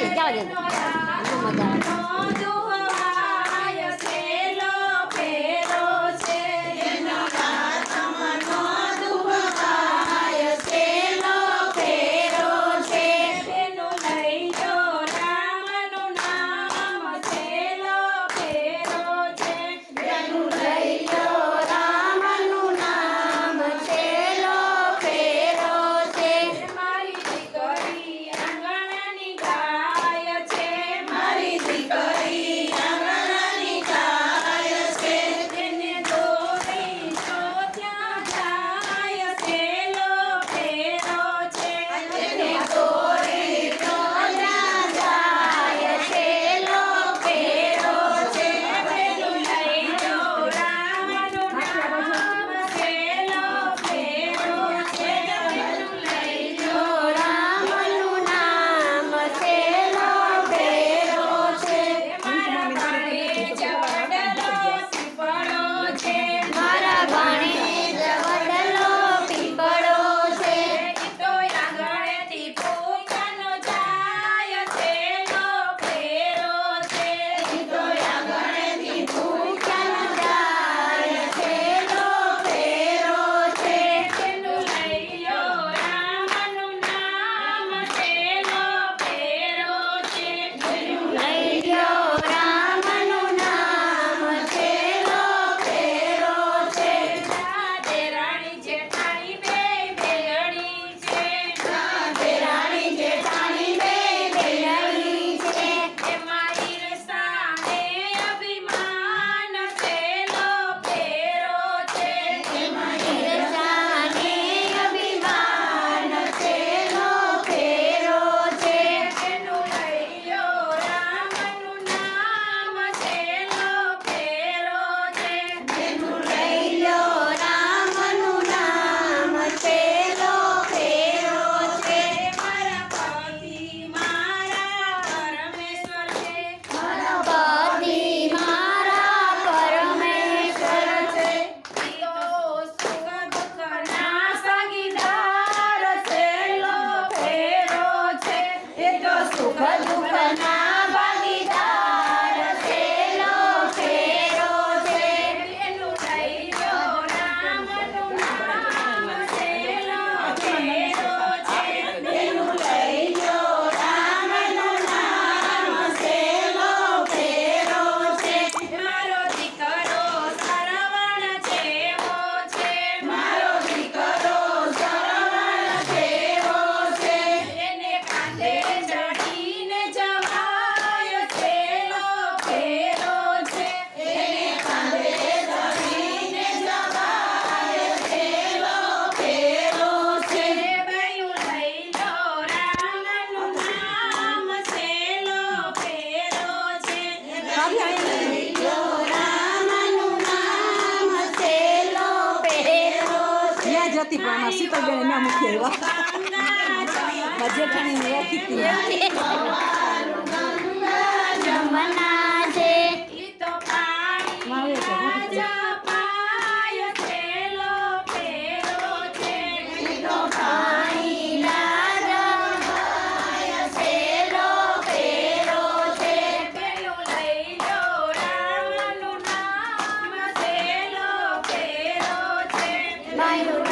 你叫人你怎么的。જતી પણ સીતાબેન એના મૂકી આવ્યા જેઠાણી રાખી હતી Hallelujah.